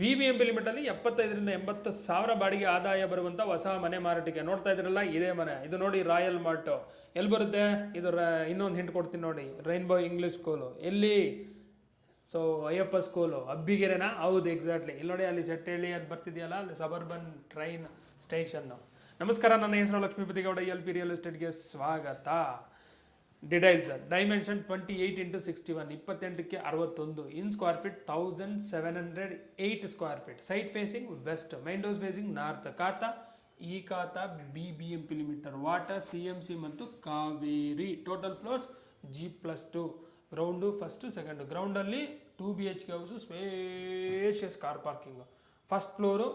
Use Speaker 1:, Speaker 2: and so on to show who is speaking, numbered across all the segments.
Speaker 1: B B M P ಲಿಮಿಟಲ್ಲಿ ಎಪ್ಪತ್ತೈದರಿಂದ ಎಂಬತ್ತು ಸಾವಿರ ಬಾಡಿಗೆ ಆದಾಯ ಬರುವಂಥ ಹೊಸ ಮನೆ ಮಾರಾಟಕ್ಕೆ ನೋಡ್ತಾ ಇದ್ರಲ್ಲ ಇದೇ ಮನೆ. ಇದು ನೋಡಿ ರಾಯಲ್ ಮಾರ್ಟು ಎಲ್ಲಿ ಬರುತ್ತೆ? ಇದು ಇನ್ನೊಂದು ಹಿಂಟ್ ಕೊಡ್ತೀನಿ ನೋಡಿ. ರೈನ್ಬೋ ಇಂಗ್ಲೀಷ್ ಸ್ಕೂಲು ಎಲ್ಲಿ? ಸೊ ಅಯ್ಯಪ್ಪ ಸ್ಕೂಲು ಅಬ್ಬಿಗೆರೆನಾ? ಹೌದು ಎಕ್ಸಾಕ್ಟ್ಲಿ ಇಲ್ಲಿ ನೋಡಿ, ಅಲ್ಲಿ ಹೇಳಿ, ಅದು ಬರ್ತಿದೆಯಲ್ಲ? ಅಲ್ಲಿ ಸಬರ್ಬನ್ ಟ್ರೈನ್ ಸ್ಟೇಷನ್ನು ನಮಸ್ಕಾರ, ನನ್ನ ಹೆಸರು Lakshmipathi Gowda. L P real ಎಸ್ಟೇಟ್ಗೆ ಸ್ವಾಗತ. details dimension twenty eight into sixty one ಇಪ್ಪತ್ತೆಂಟಕ್ಕೆ ಅರವತ್ತೊಂದು in square feet thousand seven hundred eight square feet site facing west main doors facing north khata E khata B B M P limiter water C M C ಮತ್ತು Kaveri total floors G plus two ground first second ಗ್ರೌಂಡಲ್ಲಿ two B H K house spacious car parking first floor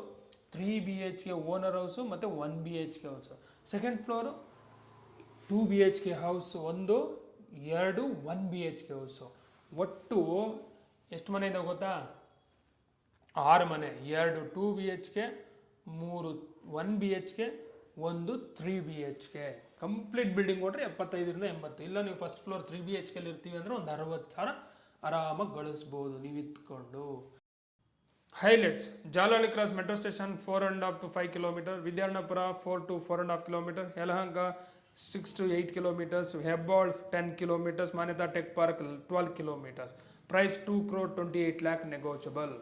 Speaker 1: three B H K owner house ಮತ್ತು one B H K house second floor two B H K house ಒಂದು, ಎರಡು one B H K house ಒಟ್ಟು ಎಷ್ಟು ಮನೆ ಇದಾವೆ ಗೊತ್ತಾ? ಆರು ಮನೆ. ಎರಡು ಟೂ ಬಿ ಎಚ್ ಕೆ ಮೂರು ಒನ್ ಬಿ ಎಚ್ ಕೆ ಒಂದು three B H K complete building ಕೊಟ್ಟರೆ ಎಪ್ಪತ್ತೈದರಿಂದ ಎಂಬತ್ತು. ಇಲ್ಲ, ನೀವು first floor three B H ಕೆಲಿ ಇರ್ತೀವಿ ಅಂದರೆ ಒಂದು ಅರವತ್ತು ಸಾವಿರ ಆರಾಮಾಗಿ ಗಳಿಸ್ಬೋದು ನೀವು ಇತ್ಕೊಂಡು highlights Jalahalli cross metro station four and half to five kilometre Vidyaranyapura four to four and half kilometre Yelahanka 6 to 8 kilometers, Hebbold 10 kilometers, Maneta Tech Park 12 kilometers. Price 2 crore 28 lakh negotiable.